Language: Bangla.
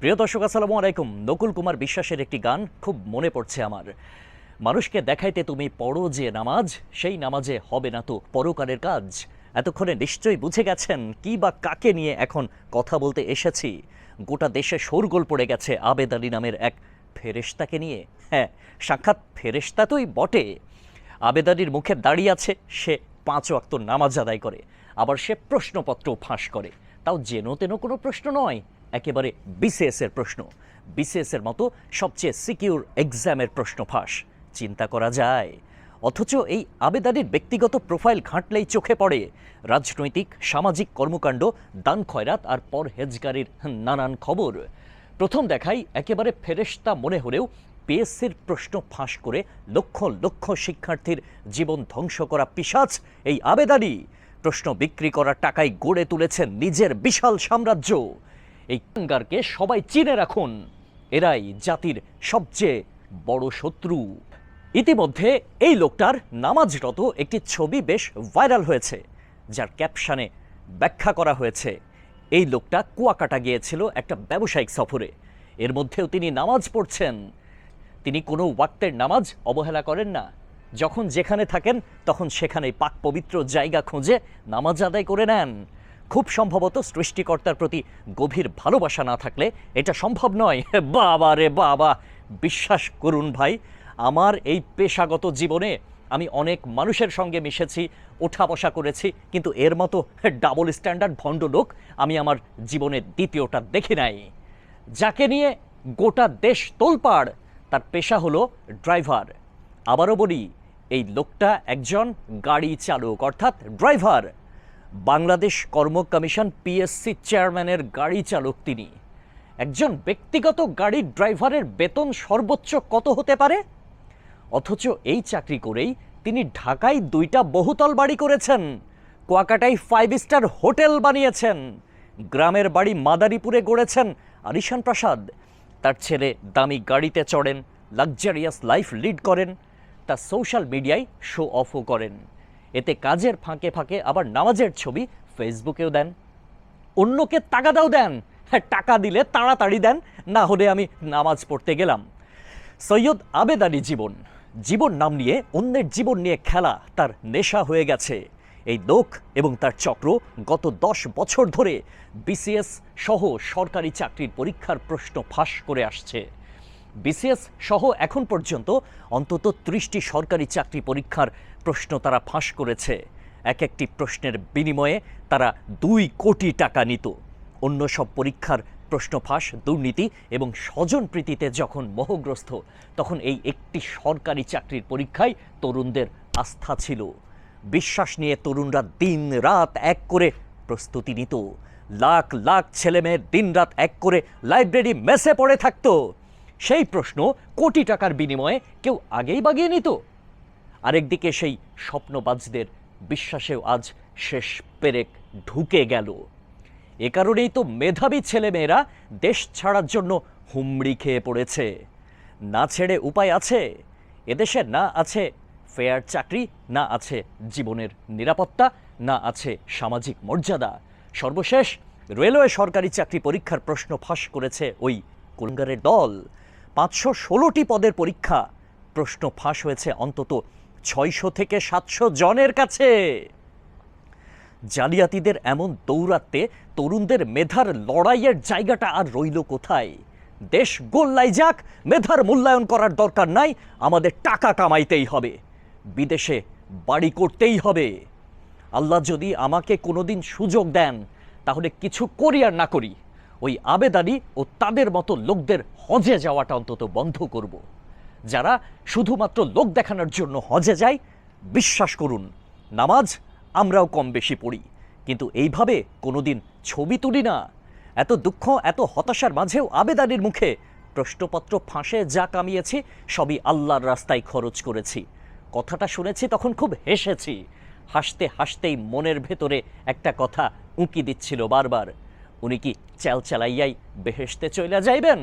প্রিয় দর্শক, আসসালামু আলাইকুম। নকুল কুমার বিশ্বাসের একটি গান খুব মনে পড়ছে আমার। মানুষকে দেখাইতে তুমি পড়ো যে নামাজ, সেই নামাজে হবে না তো পরকারের কাজ। এতক্ষণে নিশ্চয়ই বুঝে গেছেন কি বা কাকে নিয়ে এখন কথা বলতে এসেছি। গোটা দেশে শোরগোল পড়ে গেছে আবেদ আলী নামের এক ফেরেশতাকে নিয়ে। হ্যাঁ সাক্ষাৎ ফেরেশতা তোই বটে। আবেদানির মুখে দাঁড়িয়ে আছে, সে পাঁচ ওয়াক্ত নামাজ আদায় করে। আবার সে প্রশ্নপত্র ফাঁস করে। তাও যেন তেন কোনো প্রশ্ন নয়। একেবারে বিসিএস এর প্রশ্ন। বিসিএস এর মতো সবচেয়ে সিকিউর এক্সামের প্রশ্ন ফাঁস। চিন্তা করা যায়। অথচ এই আবেদানির ব্যক্তিগত প্রোফাইল ঘাঁটলেই চোখে পড়ে। রাজনৈতিক, সামাজিক কর্মকাণ্ড, দান খয়রাত আর পরহেজগারির নানান খবর। প্রথম দেখাই একেবারে ফেরেশতা মনে হলেও পিএসসির প্রশ্ন ফাঁস করে লক্ষ লক্ষ শিক্ষার্থীর জীবন ধ্বংস করা পিসাচ এই আবেদানি। প্রশ্ন বিক্রি করার টাকায় গড়ে তুলেছেন নিজের বিশাল সাম্রাজ্য। এই কাঙ্গারকে সবাই চিনে রাখুন। এরাই জাতির সবচেয়ে বড় শত্রু। ইতিমধ্যে এই লোকটার নামাজরত একটি ছবি বেশ ভাইরাল হয়েছে, যার ক্যাপশানে ব্যাখ্যা করা হয়েছে, এই লোকটা কুয়াকাটা গিয়েছিল একটা ব্যবসায়িক সফরে। এর মধ্যেও তিনি নামাজ পড়ছেন। তিনি কোনো ওয়াক্তের নামাজ অবহেলা করেন না। যখন যেখানে থাকেন, তখন সেখানে পাক পবিত্র জায়গা খুঁজে নামাজ আদায় করে নেন। খুব সম্ভবত সৃষ্টিকর্তার প্রতি গভীর ভালোবাসা না থাকলে এটা সম্ভব নয়। বাবা রে বাবা, বিশ্বাস করুন ভাই, আমার এই পেশাগত জীবনে আমি অনেক মানুষের সঙ্গে মিশেছি ওঠা বসা করেছি, কিন্তু এর মতো ডাবল স্ট্যান্ডার্ড ভণ্ড লোক আমি আমার জীবনের দ্বিতীয়টা দেখি নাই। যাকে নিয়ে গোটা দেশ তোলপাড়, তার পেশা হলো ড্রাইভার। আবারও বলি, এই লোকটা একজন গাড়ি চালক, অর্থাৎ ড্রাইভার। বাংলাদেশ কর্ম কমিশন পিএসসি চেয়ারম্যানের গাড়ি চালক তিনি। একজন ব্যক্তিগত গাড়ির ড্রাইভারের বেতন সর্বোচ্চ কত হতে পারে? অথচ এই চাকরি করেই তিনি ঢাকায় দুইটা বহুতল বাড়ি করেছেন। কুয়াকাটায় ফাইভ স্টার হোটেল বানিয়েছেন। গ্রামের বাড়ি মাদারীপুরে গড়েছেন আলিশান প্রাসাদ। তার ছেলে দামি গাড়িতে চড়েন লাক্সারিয়াস লাইফ লিড করেন, তা সোশ্যাল মিডিয়ায় শো অফও করেন। এতে কাজের ফাঁকে ফাঁকে আবার নামাজের ছবি ফেসবুকেও দেন। অন্যকে তাগাদাও দেন। টাকা দিলে তাড়াতাড়ি দেন, না হলে আমি নামাজ পড়তে গেলাম। সৈয়দ আবেদ আলী জীবন। জীবন নাম নিয়ে, অন্যের জীবন নিয়ে খেলা তার নেশা হয়ে গেছে। এই লোক এবং তার চক্র গত দশ বছর ধরে বিসিএস সহ সরকারি চাকরির পরীক্ষার প্রশ্ন ফাঁস করে আসছে। বিসিএস সহ এখন পর্যন্ত অন্তত ত্রিশটি সরকারি চাকরি পরীক্ষার প্রশ্ন তারা ফাঁস করেছে। এক একটি প্রশ্নের বিনিময়ে তারা দুই কোটি টাকা নিত। অন্য সব পরীক্ষার প্রশ্ন ফাঁস, দুর্নীতি এবং স্বজনপ্রীতিতে যখন মোহগ্রস্ত, তখন এই একটি সরকারি চাকরির পরীক্ষায় তরুণদের আস্থা ছিল। বিশ্বাস নিয়ে তরুণরা দিন রাত এক করে প্রস্তুতি নিত। লাখ লাখ ছেলেমেয়ের দিন রাত এক করে লাইব্রেরি মেসে পড়ে থাকতো। সেই প্রশ্ন কোটি টাকার বিনিময়ে কেউ আগেই বাগিয়ে নিত। আরেকদিকে সেই স্বপ্নবাজদের বিশ্বাসেও আজ শেষ পেরেক ঢুকে গেল। এ কারণেই তো মেধাবী ছেলেমেয়েরা দেশ ছাড়ার জন্য হুমড়ি খেয়ে পড়েছে। না ছেড়ে উপায় আছে। এদেশে না আছে ফেয়ার চাকরি, না আছে জীবনের নিরাপত্তা, না আছে সামাজিক মর্যাদা। সর্বশেষ রেলওয়ে সরকারি চাকরি পরীক্ষার প্রশ্ন ফাঁস করেছে ওই কুলঙ্গারের দল। পাঁচশো ষোলোটি পদের পরীক্ষা। প্রশ্ন ফাঁস হয়েছে অন্তত ছয়শো থেকে সাতশো জনের কাছে। জালিয়াতিদের এমন দৌরাত্মে তরুণদের মেধার লড়াইয়ের জায়গাটা আর রইল কোথায়? দেশ গোল্লাই যাক, মেধার মূল্যায়ন করার দরকার নাই, আমাদের টাকা কামাইতেই হবে। বিদেশে বাড়ি করতেই হবে। আল্লাহ যদি আমাকে কোনোদিন সুযোগ দেন, তাহলে কিছু করি আর না করি। ওই আবেদানি ও তাদের মতো লোকদের হজে যাওয়াটা অন্তত বন্ধ করব। যারা শুধুমাত্র লোক দেখানোর জন্য হজে যায়, বিশ্বাস করুন, নামাজ আমরাও কম বেশি পড়ি। কিন্তু এইভাবে কোনোদিন ছবি তুলি না। এত দুঃখ, এত হতাশার মাঝেও আবেদানির মুখে প্রশ্নপত্র ফাঁসে যা কামিয়েছি, সবই আল্লাহর রাস্তায় খরচ করেছি। কথাটা শুনেছি, তখন খুব হেসেছি। হাসতে হাসতেই মনের ভেতরে একটা কথা উঁকি দিচ্ছিল বারবার। উনি কি চ্যাল চালাইয়াই বেহেসতে চইলা যাইবেন?